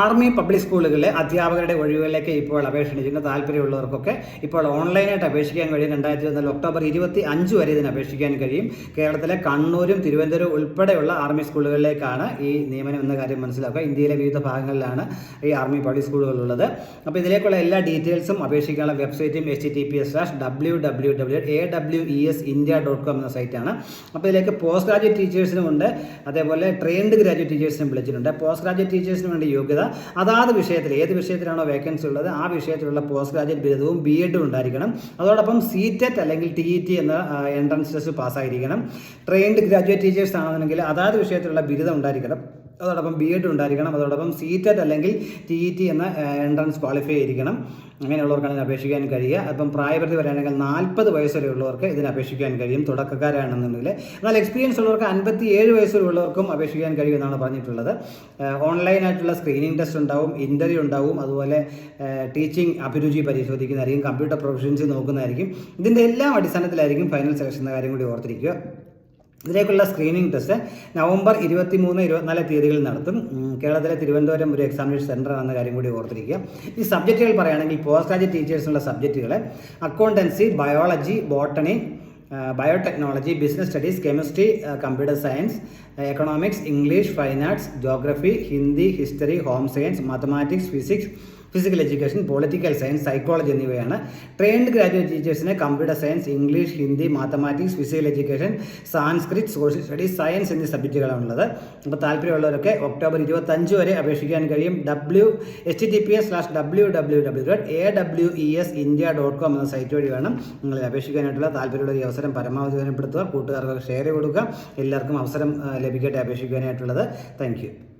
Army public സ്കൂളുകളിലെ അധ്യാപകരുടെ ഒഴിവുകളിലേക്ക് ഇപ്പോൾ അപേക്ഷ ക്ഷണിക്കുന്ന താല്പര്യമുള്ളവർക്കൊക്കെ ഇപ്പോൾ ഓൺലൈനായിട്ട് അപേക്ഷിക്കാൻ കഴിയും. രണ്ടായിരത്തി ഇരുപത്തിനാല് ഒക്ടോബർ ഇരുപത്തി അഞ്ച് വരെ ഇതിന് അപേക്ഷിക്കാൻ കഴിയും. കേരളത്തിലെ കണ്ണൂരും തിരുവനന്തപുരം ഉൾപ്പെടെയുള്ള ആർമി സ്കൂളുകളിലേക്കാണ് ഈ നിയമനം എന്ന കാര്യം മനസ്സിലാക്കുക. ഇന്ത്യയിലെ വിവിധ ഭാഗങ്ങളിലാണ് ഈ ആർമി പബ്ലിക് സ്കൂളുകളുള്ളത്. അപ്പോൾ ഇതിലേക്കുള്ള എല്ലാ ഡീറ്റെയിൽസും അപേക്ഷിക്കാനുള്ള വെബ്സൈറ്റും H T P S slash W W W A W E S India dot com എന്ന സൈറ്റാണ്. അപ്പോൾ ഇതിലേക്ക് പോസ്റ്റ് ഗ്രാജുവേറ്റ് ടീച്ചേഴ്സിനും ഉണ്ട്. അതേപോലെ ട്രെയിൻഡ് ഗ്രാജുവേറ്റ് ടീച്ചേഴ്സിനും വിളിച്ചിട്ടുണ്ട്. പോസ്റ്റ് ഗ്രാജുവേറ്റ് ടീച്ചേഴ്സിന് വേണ്ടി യോഗ്യത അതാത് വിഷയത്തിൽ ഏത് വിഷയത്തിലാണോ വേക്കൻസി ഉള്ളത് ആ വിഷയത്തിലുള്ള പോസ്റ്റ് ഗ്രാജുവേറ്റ് ബിരുദവും ബി എഡും ഉണ്ടായിരിക്കണം. അതോടൊപ്പം സി ടെറ്റ് അല്ലെങ്കിൽ ടി ഇ ടി എന്ന എൻട്രൻസ് ടെസ്റ്റ് പാസ്സായിരിക്കണം ട്രെയിൻഡ് ഗ്രാജുവേറ്റ് ടീച്ചേഴ്സ് ആണെന്നുണ്ടെങ്കിൽ അതാത് വിഷയത്തിലുള്ള ബിരുദം ഉണ്ടായിരിക്കണം. അതോടൊപ്പം ബി എഡ് ഉണ്ടായിരിക്കണം. അതോടൊപ്പം സി ടെറ്റ് അല്ലെങ്കിൽ ടി ഇ ടി എന്ന എൻട്രൻസ് ക്വാളിഫൈ ആയിരിക്കണം. അങ്ങനെയുള്ളവർക്കാണ് ഇതിന് അപേക്ഷിക്കാൻ കഴിയുക. അപ്പം പ്രായപരിധി വരാണെങ്കിൽ നാൽപ്പത് വയസ്സ് വരെ ഉള്ളവർക്ക് ഇതിന് അപേക്ഷിക്കാൻ കഴിയും. തുടക്കക്കാരാണെന്നുണ്ടെങ്കിൽ. എന്നാൽ എക്സ്പീരിയൻസ് ഉള്ളവർക്ക് അൻപത്തി ഏഴ് വയസ്സുള്ളവർക്കും അപേക്ഷിക്കാൻ കഴിയുമെന്നാണ് പറഞ്ഞിട്ടുള്ളത്. ഓൺലൈനായിട്ടുള്ള സ്ക്രീനിങ് ടെസ്റ്റ് ഉണ്ടാവും ഇന്റർവ്യൂ ഉണ്ടാവും. അതുപോലെ ടീച്ചിങ് അഭിരുചി പരിശോധിക്കുന്നതായിരിക്കും. Computer proficiency നോക്കുന്നതായിരിക്കും. ഇതിന്റെ എല്ലാം അടിസ്ഥാനത്തിലായിരിക്കും ഫൈനൽ സെലക്ഷൻ എന്ന കാര്യം കൂടി ഓർത്തിരിക്കുക. ഇതിലേക്കുള്ള സ്ക്രീനിങ് ടെസ്റ്റ് നവംബർ ഇരുപത്തി മൂന്ന് ഇരുപത്തിനാല് തീയതികളിൽ നടത്തും. കേരളത്തിലെ തിരുവനന്തപുരം ഒരു എക്സാമിനേഷൻ സെന്റർ എന്ന കാര്യം കൂടി ഓർത്തിരിക്കുക. ഈ സബ്ജക്റ്റുകൾ പറയുകയാണെങ്കിൽ പോസ്റ്റ് ഗ്രാജുവേറ്റ് ടീച്ചേഴ്സിനുള്ള സബ്ജക്റ്റുകൾ accountancy biology botany biotechnology business studies chemistry computer science economics English fine arts geography Hindi history home science mathematics physics physical education political science psychology എന്നിവയാണ്. ട്രെയിൻഡ് ഗ്രാജുവേറ്റ് ടീച്ചേഴ്സിന് computer science English Hindi mathematics physical education Sanskrit social studies science എന്നീ സബ്ജക്റ്റുകളാണുള്ളത് അപ്പോൾ താല്പര്യമുള്ളവരൊക്കെ October ഇരുപത്തഞ്ച് വരെ അപേക്ഷിക്കാൻ കഴിയും. W H T P S slash W W W dot A W E S India dot com എന്ന സൈറ്റ് വഴി വേണം നിങ്ങൾ അപേക്ഷിക്കാനായിട്ടുള്ള താല്പര്യമുള്ള ഈ അവസരം പരമാവധി ഉപയോഗപ്പെടുത്തുക കൂട്ടുകാർക്ക് ഷെയർ കൊടുക്കുക. എല്ലാവർക്കും അവസരം ലഭിക്കട്ടെ അപേക്ഷിക്കാനായിട്ടുള്ളത് താങ്ക്